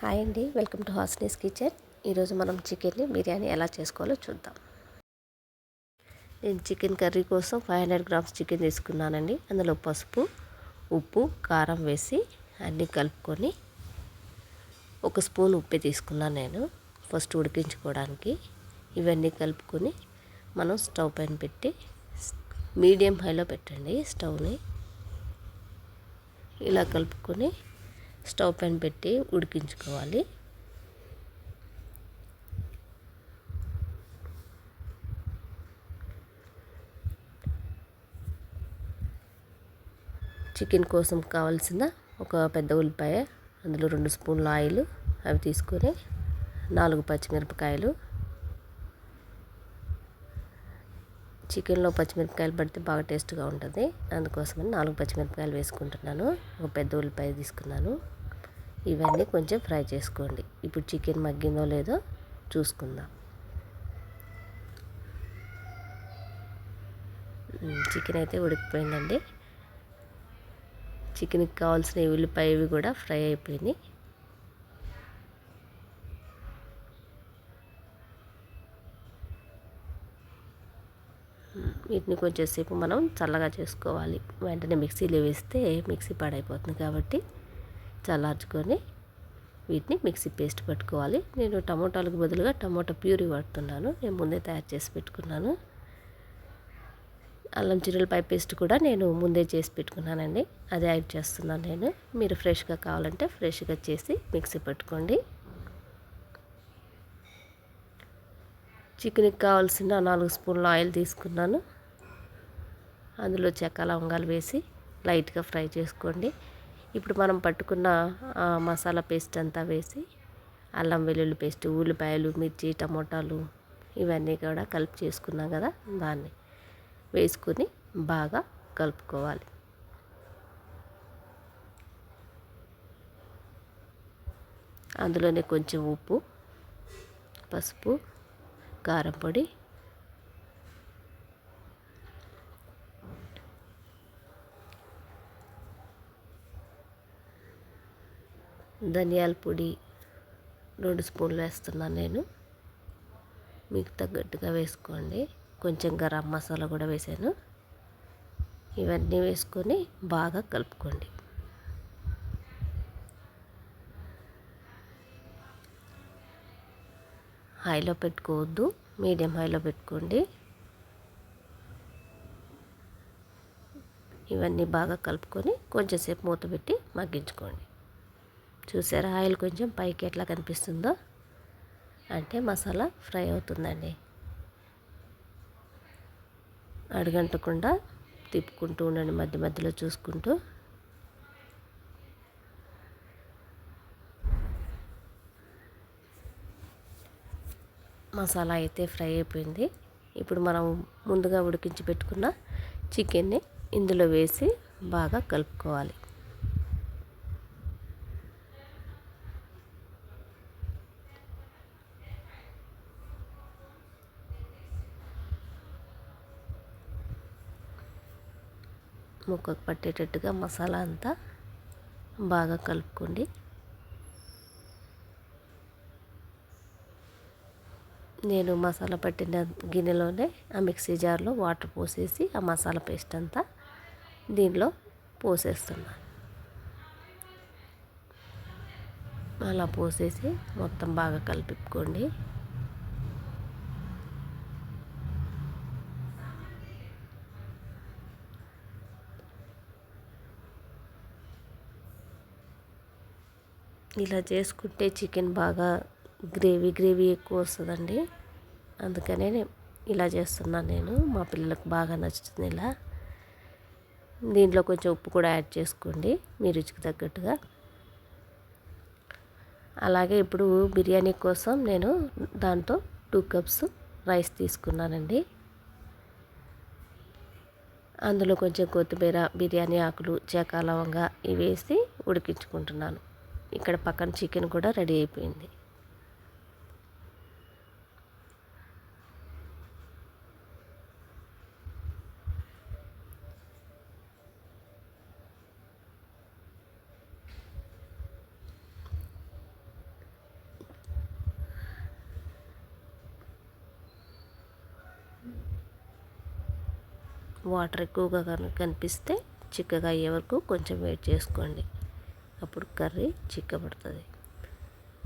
Hi అండి welcome to హాస్నీస్ kitchen. ఈరోజు మనం చికెన్ని బిర్యానీ ఎలా చేసుకోవాలో చూద్దాం. నేను చికెన్ కర్రీ కోసం ఫైవ్ హండ్రెడ్ గ్రామ్స్ చికెన్ తీసుకున్నానండి. అందులో పసుపు ఉప్పు కారం వేసి అన్నీ కలుపుకొని ఒక స్పూన్ ఉప్పే తీసుకున్నాను నేను ఫస్ట్ ఉడికించుకోవడానికి. ఇవన్నీ కలుపుకొని మనం స్టవ్ పైన పెట్టి మీడియం హైలో పెట్టండి స్టవ్ని. ఇలా కలుపుకొని స్టవ్ పైన పెట్టి ఉడికించుకోవాలి. చికెన్ కోసం కావాల్సిన ఒక పెద్ద ఉల్లిపాయ అందులో రెండు స్పూన్ల ఆయిల్ అవి తీసుకొని నాలుగు పచ్చిమిరపకాయలు. చికెన్లో పచ్చిమిరపకాయలు పడితే బాగా టేస్ట్గా ఉంటుంది. అందుకోసమని నాలుగు పచ్చిమిరపకాయలు వేసుకుంటున్నాను. ఒక పెద్ద ఉల్లిపాయ తీసుకున్నాను. ఇవన్నీ కొంచెం ఫ్రై చేసుకోండి. ఇప్పుడు చికెన్ మగ్గిందో లేదో చూసుకుందాం. చికెన్ అయితే ఉడికిపోయిందండి. చికెన్కి కావాల్సిన ఉల్లిపాయవి కూడా ఫ్రై అయిపోయినాయి వీటిని కొంచెంసేపు మనం చల్లగా చేసుకోవాలి. వెంటనే మిక్సీలో వేస్తే మిక్సీ పాడైపోతుంది కాబట్టి చల్లార్చుకొని వీటిని మిక్సీ పేస్ట్ పెట్టుకోవాలి. నేను టమోటాలకు బదులుగా టమోటా ప్యూరీ వాడుతున్నాను. నేను ముందే తయారు చేసి పెట్టుకున్నాను. అల్లం పై పేస్ట్ కూడా నేను ముందే చేసి పెట్టుకున్నానండి. అదే యాడ్ చేస్తున్నాను నేను. మీరు ఫ్రెష్గా కావాలంటే ఫ్రెష్గా చేసి మిక్సీ పెట్టుకోండి. చికెన్కి కావాల్సిన నాలుగు స్పూన్ల ఆయిల్ తీసుకున్నాను. అందులో చెక్క లవంగాలు వేసి లైట్గా ఫ్రై చేసుకోండి. ఇప్పుడు మనం పట్టుకున్న మసాలా పేస్ట్ అంతా వేసి అల్లం వెల్లుల్లి పేస్ట్ ఉల్లిపాయలు మిర్చి టమోటాలు ఇవన్నీ కూడా కలిపి చేసుకున్నాం కదా దాన్ని వేసుకుని బాగా కలుపుకోవాలి. అందులోనే కొంచెం ఉప్పు పసుపు కారం పొడి ధనియాల పొడి రెండు స్పూన్లు వేస్తున్నాను నేను. మీకు తగ్గట్టుగా వేసుకోండి. కొంచెం గరం మసాలా కూడా వేసాను. ఇవన్నీ వేసుకొని బాగా కలుపుకోండి. హైలో పెట్టుకోవద్దు. మీడియం హైలో పెట్టుకోండి. ఇవన్నీ బాగా కలుపుకొని కొంచెంసేపు మూత పెట్టి మగ్గించుకోండి. చూసారా? ఆయిల్ కొంచెం పైకి ఎట్లా కనిపిస్తుందో. అంటే మసాలా ఫ్రై అవుతుందండి. అడగంటకుండా తిప్పుకుంటూ ఉండండి మధ్య మధ్యలో చూసుకుంటూ. మసాలా అయితే ఫ్రై అయిపోయింది. ఇప్పుడు మనం ముందుగా ఉడికించి పెట్టుకున్న చికెన్ని ఇందులో వేసి బాగా కలుపుకోవాలి. ముక్కకు పట్టేటట్టుగా మసాలా అంతా బాగా కలుపుకోండి. నేను మసాలా పట్టిన గిన్నెలోనే ఆ మిక్సీ జార్లో వాటర్ పోసేసి ఆ మసాలా పేస్ట్ అంతా దీనిలో పోసేస్తున్నాను అలా పోసేసి మొత్తం బాగా కలిపిపుకోండి ఇలా చేసుకుంటే చికెన్ బాగా గ్రేవీ గ్రేవీ ఎక్కువ వస్తుందండి. అందుకనే ఇలా చేస్తున్నాను నేను. మా పిల్లలకు బాగా నచ్చుతుంది ఇలా. దీంట్లో కొంచెం ఉప్పు కూడా యాడ్ చేసుకోండి మీ రుచికి తగ్గట్టుగా. అలాగే ఇప్పుడు బిర్యానీ కోసం నేను దాంతో టూ కప్స్ రైస్ తీసుకున్నానండి. అందులో కొంచెం కొత్తిమీర బిర్యానీ ఆకులు చేకా లవంగా ఇవి వేసి ఉడికించుకుంటున్నాను. ఇక్కడ పక్కన చికెన్ కూడా రెడీ అయిపోయింది. వాటర్ ఎక్కువగా కనుక కనిపిస్తే చిక్కగా అయ్యే వరకు కొంచెం వెయిట్ చేసుకోండి. అప్పుడు కర్రీ చిక్కబడుతుంది.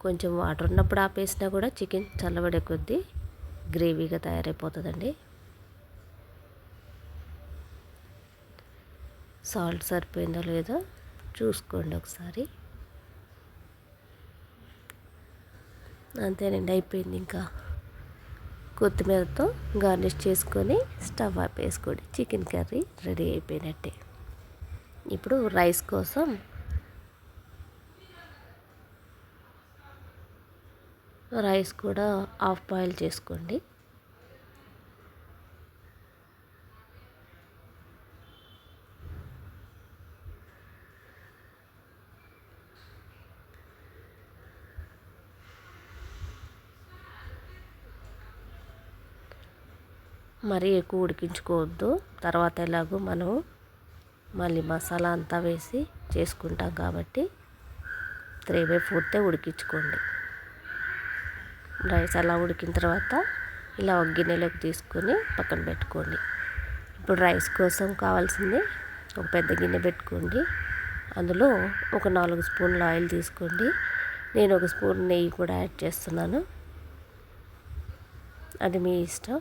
కొంచెం వాటర్ ఉన్నప్పుడు ఆపేసినా కూడా చికెన్ చల్లబడే కొద్దీ గ్రేవీగా తయారైపోతుందండి. సాల్ట్ సరిపోయిందో లేదో చూసుకోండి ఒకసారి. అంతేనండి అయిపోయింది ఇంకా. కొత్తిమీరతో గార్నిష్ చేసుకొని స్టవ్ ఆపేసుకోండి చికెన్ కర్రీ రెడీ అయిపోయినట్టే. ఇప్పుడు రైస్ కోసం రైస్ కూడా హాఫ్ బాయిల్ చేసుకోండి. మరీ ఎక్కువ ఉడికించుకోవద్దు. తర్వాత ఎలాగో మనం మళ్ళీ మసాలా అంతా వేసి చేసుకుంటాం కాబట్టి త్రీ బై ఫోర్తే ఉడికించుకోండి. రైస్ అలా ఉడికిన తర్వాత ఇలా ఒక గిన్నెలోకి తీసుకొని పక్కన పెట్టుకోండి. ఇప్పుడు రైస్ కోసం కావాల్సింది ఒక పెద్ద గిన్నె పెట్టుకోండి. అందులో ఒక నాలుగు స్పూన్ల ఆయిల్ తీసుకోండి. నేను ఒక స్పూన్ నెయ్యి కూడా యాడ్ చేస్తున్నాను. అది మీ ఇష్టం.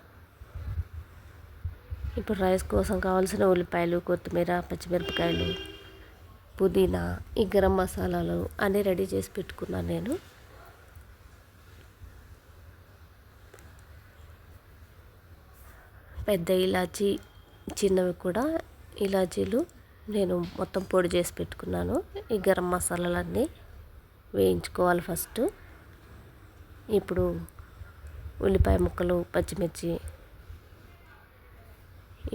ఇప్పుడు రైస్ కోసం కావాల్సిన ఉల్లిపాయలు కొత్తిమీర పచ్చిమిరపకాయలు పుదీనా ఈ గరం మసాలాలు అన్నీ రెడీ చేసి పెట్టుకున్నాను నేను. పెద్ద ఇలాచి చిన్నవి కూడా ఇలాచీలు నేను మొత్తం పొడి చేసి పెట్టుకున్నాను. ఈ గరం మసాలాలన్నీ వేయించుకోవాలి ఫస్ట్. ఇప్పుడు ఉల్లిపాయ ముక్కలు పచ్చిమిర్చి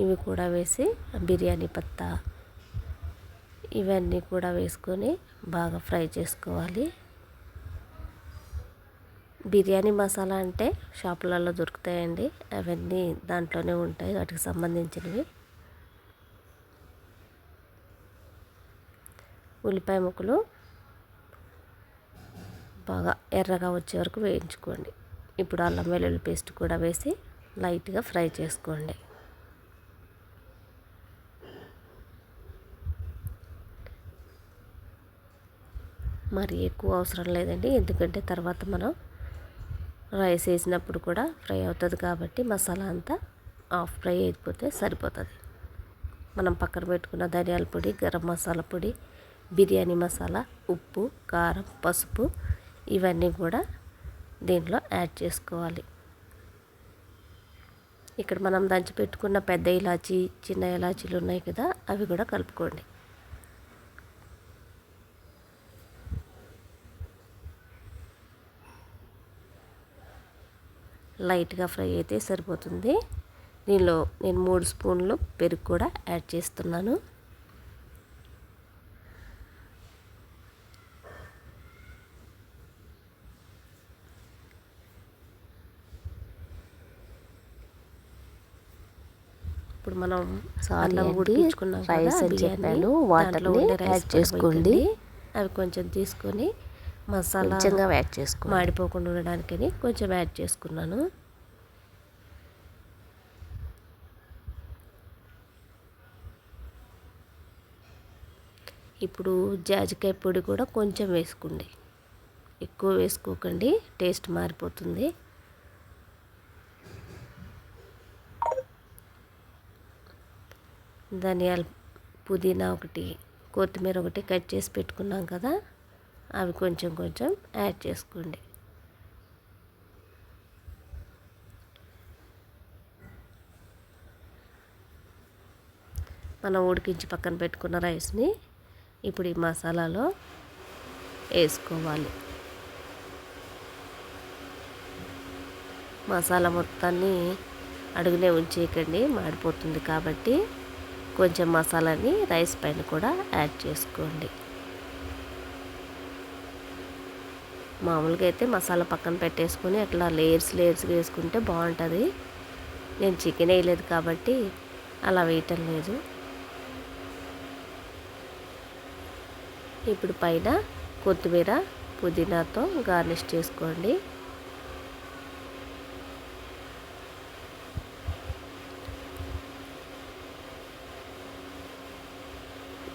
ఇవి కూడా వేసి బిర్యానీ పత్తా ఇవన్నీ కూడా వేసుకొని బాగా ఫ్రై చేసుకోవాలి. బిర్యానీ మసాలా అంటే షాపులలో దొరుకుతాయండి. అవన్నీ దాంట్లోనే ఉంటాయి. వాటికి సంబంధించినవి. ఉల్లిపాయ ముక్కలు బాగా ఎర్రగా వచ్చే వరకు వేయించుకోండి. ఇప్పుడు అల్లం వెల్లుల్లి పేస్ట్ కూడా వేసి లైట్గా ఫ్రై చేసుకోండి. మరి ఎక్కువ అవసరం లేదండి. ఎందుకంటే తర్వాత మనం రైస్ వేసినప్పుడు కూడా ఫ్రై అవుతుంది కాబట్టి మసాలా అంతా హాఫ్ ఫ్రై అయిపోతే సరిపోతుంది. మనం పక్కన పెట్టుకున్న ధనియాల పొడి గరం మసాలా పొడి బిర్యానీ మసాలా ఉప్పు కారం పసుపు ఇవన్నీ కూడా దీంట్లో యాడ్ చేసుకోవాలి. ఇక్కడ మనం దంచి పెట్టుకున్న పెద్ద ఇలాచీ చిన్న ఇలాచీలు ఉన్నాయి కదా అవి కూడా కలుపుకోండి. లైట్గా ఫ్రై అయితే సరిపోతుంది. దీనిలో నేను మూడు స్పూన్లు పెరుగు కూడా యాడ్ చేస్తున్నాను. ఇప్పుడు మనం ఉడికించుకున్నాం రైస్ అని చెప్పాను. వాటర్లో యాడ్ చేసుకోండి. అవి కొంచెం తీసుకొని మసాలా యాడ్ చేసుకో మాడిపోకుండా ఉండడానికని కొంచెం యాడ్ చేసుకున్నాను. ఇప్పుడు జాజికాయ పొడి కూడా కొంచెం వేసుకోండి. ఎక్కువ వేసుకోకండి టేస్ట్ మారిపోతుంది. ధనియాల పుదీనా ఒకటి కొత్తిమీర ఒకటి కట్ చేసి పెట్టుకున్నాం కదా అవి కొంచెం కొంచెం యాడ్ చేసుకోండి. మనం ఉడికించి పక్కన పెట్టుకున్న రైస్ని ఇప్పుడు ఈ మసాలాలో వేసుకోవాలి. మసాలా మొత్తాన్ని అడుగునే ఉంచేయకండి మాడిపోతుంది కాబట్టి కొంచెం మసాలాని రైస్ పైన కూడా యాడ్ చేసుకోండి. మామూలుగా అయితే మసాలా పక్కన పెట్టేసుకొని అట్లా లేయర్స్ లేయర్స్ వేసుకుంటే బాగుంటుంది. నేను చికెన్ వేయలేదు కాబట్టి అలా వేయటం లేదు. ఇప్పుడు పైన కొత్తిమీర పుదీనాతో గార్నిష్ చేసుకోండి.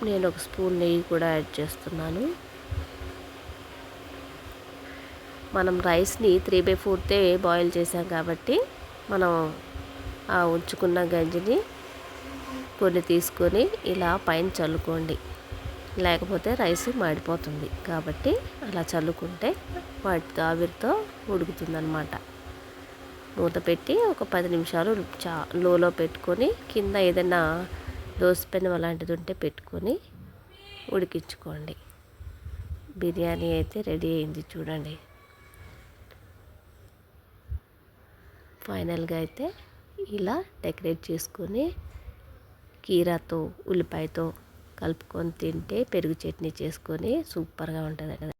నేను ఒక స్పూన్ నెయ్యి కూడా యాడ్ చేస్తున్నాను. మనం రైస్ని త్రీ బై ఫోర్తే బాయిల్ చేసాం కాబట్టి మనం ఆ ఉంచుకున్న గంజిని కొన్ని తీసుకొని ఇలా పైన చల్లుకోండి. లేకపోతే రైస్ మాడిపోతుంది. కాబట్టి అలా చల్లుకుంటే వాటి ఆవిరితో ఉడుకుతుందన్నమాట. మూత పెట్టి ఒక పది నిమిషాలు చా లోలో పెట్టుకొని కింద ఏదైనా దోసపెనం అలాంటిది ఉంటే పెట్టుకొని ఉడికించుకోండి. బిర్యానీ అయితే రెడీ అయింది చూడండి. ఫైనల్గా అయితే ఇలా డెకరేట్ చేసుకొని కీరాతో ఉల్లిపాయతో కలుపుకొని తింటే పెరుగు చట్నీ చేసుకొని సూపర్గా ఉంటుంది